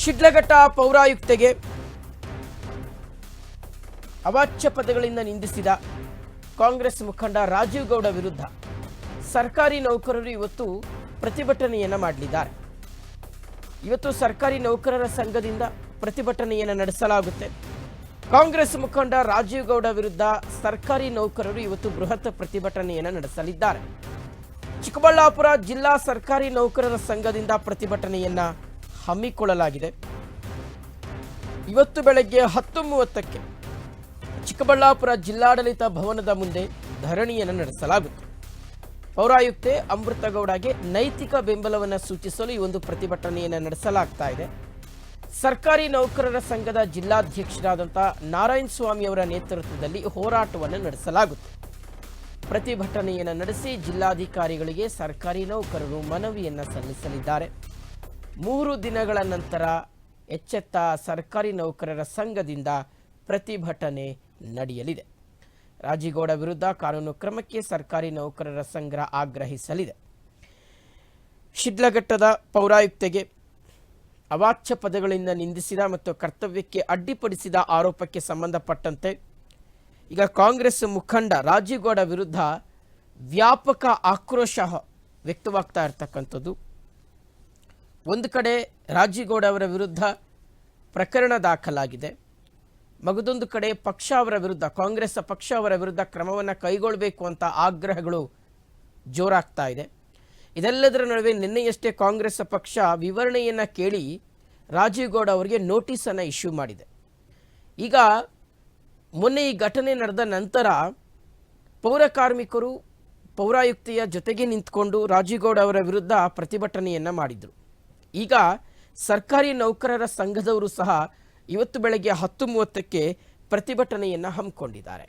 ಶಿಡ್ಲಘಟ್ಟ ಪೌರಾಯುಕ್ತೆಗೆ ಅವಾಚ್ಯ ಪದಗಳಿಂದ ನಿಂದಿಸಿದ ಕಾಂಗ್ರೆಸ್ ಮುಖಂಡ ರಾಜೀವ್ ಗೌಡ ವಿರುದ್ಧ ಸರ್ಕಾರಿ ನೌಕರರು ಇವತ್ತು ಪ್ರತಿಭಟನೆಯನ್ನ ಮಾಡಲಿದ್ದಾರೆ. ಇವತ್ತು ಸರ್ಕಾರಿ ನೌಕರರ ಸಂಘದಿಂದ ಪ್ರತಿಭಟನೆಯನ್ನು ನಡೆಸಲಾಗುತ್ತೆ. ಕಾಂಗ್ರೆಸ್ ಮುಖಂಡ ರಾಜೀವ್ ಗೌಡ ವಿರುದ್ಧ ಸರ್ಕಾರಿ ನೌಕರರು ಇವತ್ತು ಬೃಹತ್ ಪ್ರತಿಭಟನೆಯನ್ನು ನಡೆಸಲಿದ್ದಾರೆ. ಚಿಕ್ಕಬಳ್ಳಾಪುರ ಜಿಲ್ಲಾ ಸರ್ಕಾರಿ ನೌಕರರ ಸಂಘದಿಂದ ಪ್ರತಿಭಟನೆಯನ್ನ ಹಮ್ಮಿಕೊಳ್ಳಲಾಗಿದೆ. ಇವತ್ತು ಬೆಳಗ್ಗೆ ಹತ್ತು ಮೂವತ್ತಕ್ಕೆ ಚಿಕ್ಕಬಳ್ಳಾಪುರ ಜಿಲ್ಲಾಡಳಿತ ಭವನದ ಮುಂದೆ ಧರಣಿಯನ್ನು ನಡೆಸಲಾಗುತ್ತೆ ಪೌರಾಯುಕ್ತೆ ಅಮೃತಗೌಡಗೆ ನೈತಿಕ ಬೆಂಬಲವನ್ನು ಸೂಚಿಸಲು ಈ ಒಂದು ಪ್ರತಿಭಟನೆಯನ್ನು ನಡೆಸಲಾಗ್ತಾ ಇದೆ. ಸರ್ಕಾರಿ ನೌಕರರ ಸಂಘದ ಜಿಲ್ಲಾಧ್ಯಕ್ಷರಾದಂಥ ನಾರಾಯಣ ಸ್ವಾಮಿ ಅವರ ನೇತೃತ್ವದಲ್ಲಿ ಹೋರಾಟವನ್ನು ನಡೆಸಲಾಗುತ್ತೆ ಪ್ರತಿಭಟನೆಯನ್ನು ನಡೆಸಿ ಜಿಲ್ಲಾಧಿಕಾರಿಗಳಿಗೆ ಸರ್ಕಾರಿ ನೌಕರರು ಮನವಿಯನ್ನು ಸಲ್ಲಿಸಲಿದ್ದಾರೆ. ಮೂರು ದಿನಗಳ ನಂತರ ಎಚ್ಚೆತ್ತ ಸರ್ಕಾರಿ ನೌಕರರ ಸಂಘದಿಂದ ಪ್ರತಿಭಟನೆ ನಡೆಯಲಿದೆ. ರಾಜೀಗೌಡ ವಿರುದ್ಧ ಕಾನೂನು ಕ್ರಮಕ್ಕೆ ಸರ್ಕಾರಿ ನೌಕರರ ಸಂಘ ಆಗ್ರಹಿಸಲಿದೆ. ಶಿಡ್ಲಘಟ್ಟದ ಪೌರಾಯುಕ್ತೆಗೆ ಅವಾಚ್ಯ ಪದಗಳಿಂದ ನಿಂದಿಸಿದ ಮತ್ತು ಕರ್ತವ್ಯಕ್ಕೆ ಅಡ್ಡಿಪಡಿಸಿದ ಆರೋಪಕ್ಕೆ ಸಂಬಂಧಪಟ್ಟಂತೆ ಈಗ ಕಾಂಗ್ರೆಸ್ ಮುಖಂಡ ರಾಜೀಗೌಡ ವಿರುದ್ಧ ವ್ಯಾಪಕ ಆಕ್ರೋಶ ವ್ಯಕ್ತವಾಗ್ತಾ ಇರ್ತಕ್ಕಂಥದ್ದು. ಒಂದು ಕಡೆ ರಾಜೀಗೌಡ ಅವರ ವಿರುದ್ಧ ಪ್ರಕರಣ ದಾಖಲಾಗಿದೆ. ಮಗದೊಂದು ಕಡೆ ಪಕ್ಷ ಅವರ ವಿರುದ್ಧ, ಕಾಂಗ್ರೆಸ್ ಪಕ್ಷ ಅವರ ವಿರುದ್ಧ ಕ್ರಮವನ್ನು ಕೈಗೊಳ್ಳಬೇಕು ಅಂತ ಆಗ್ರಹಗಳು ಜೋರಾಗ್ತಾ ಇದೆ. ಇದೆಲ್ಲದರ ನಡುವೆ ನಿನ್ನೆಯಷ್ಟೇ ಕಾಂಗ್ರೆಸ್ ಪಕ್ಷ ವಿವರಣೆಯನ್ನು ಕೇಳಿ ರಾಜೀವ್ ಗೌಡ ಅವರಿಗೆ ನೋಟಿಸನ್ನು ಇಶ್ಯೂ ಮಾಡಿದೆ. ಈಗ ಮೊನ್ನೆ ಈ ಘಟನೆ ನಡೆದ ನಂತರ ಪೌರ ಕಾರ್ಮಿಕರು ಪೌರಾಯುಕ್ತಿಯ ಜೊತೆಗೆ ನಿಂತ್ಕೊಂಡು ರಾಜೀವ್ ಗೌಡ ಅವರ ವಿರುದ್ಧ ಪ್ರತಿಭಟನೆಯನ್ನು ಮಾಡಿದರು. ಈಗ ಸರ್ಕಾರಿ ನೌಕರರ ಸಂಘದವರು ಸಹ ಇವತ್ತು ಬೆಳಗ್ಗೆ ಹತ್ತು ಮೂವತ್ತಕ್ಕೆ ಪ್ರತಿಭಟನೆಯನ್ನು ಹಮ್ಮಿಕೊಂಡಿದ್ದಾರೆ.